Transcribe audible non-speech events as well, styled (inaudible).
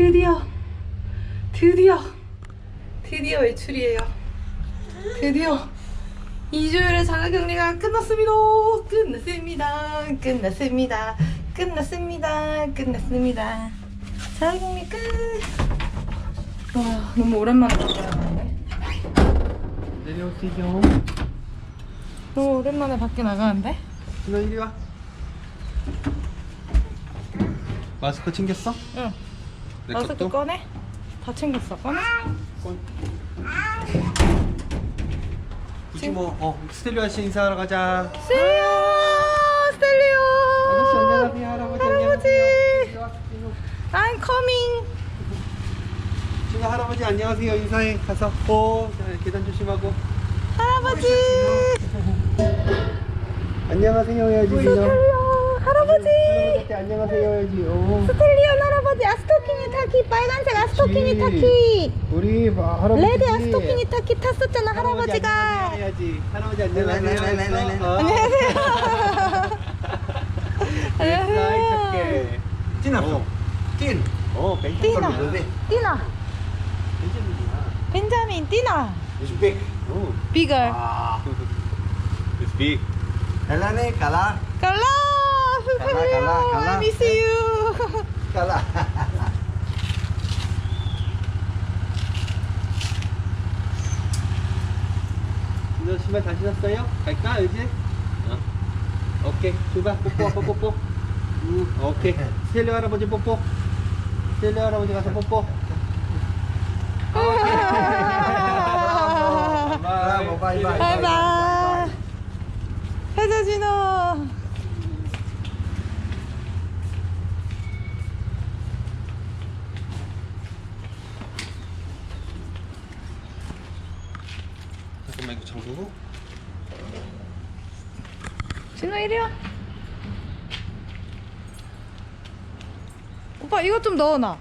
드디어 드디어 드디어 외출이에요. 드디어 2주일의 자가격리가 끝났습니다. 끝났습니다. 끝났습니다. 끝났습니다. 끝났습니다. 자가격리 끝. 와 너무 오랜만에 나가는데. 내려오세요. 너무 오랜만에 밖에 나가는데. 준아 이리 와. 마스크 챙겼어? 응. 내 마스크 것도? 꺼내. 다 챙겼어. 꺼내. 굳이 뭐, 어, 스텔리오 아저씨 인사하러 가자. 스텔리오 스텔리오 아저씨 안녕하세요, 할아버지 할아버지. I'm coming 준아 할아버지 안녕하세요 인사해 가서 오 자, 계단 조심하고 할아버지 (laughs) 안녕하세요 해야지 스텔리오 할아버지 할아버지한테 안녕하세요 해야지 오. 스텔리오 할아버지 아스토키니 타키 빨간색 아스토키니 타키. 우리 마- 할아버지 레드 아스토키니 타키 탔었잖아 할아버지 할아버지가. 해야지. 할아버지 안녕하세요? 어. 안녕하세요. 안녕하세요. Tin apa? Tin. 어 뱅크 띠나. 띠나. 벤자민 띠나. It's big. 오 비걸 Ah. It's big. Kalah ni kalah. 갈라. 스텔리오 갈라, 갈라. I miss you Kalah. 너 신발 다 신었어요? 갈까 이제? 어. 오케이 출발 뽀뽀 뽀뽀 음, 오케이 스텔리 할아버지 뽀뽀 스텔리 할아버지 가서 뽀뽀. 바이바이 해자 진호 잠깐만 이거 잠그고. 진호 이리 와. 오빠 이것 좀 넣어놔